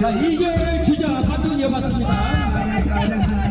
자, 이재열 주자 바톤 이어봤습니다.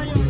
Ayaw.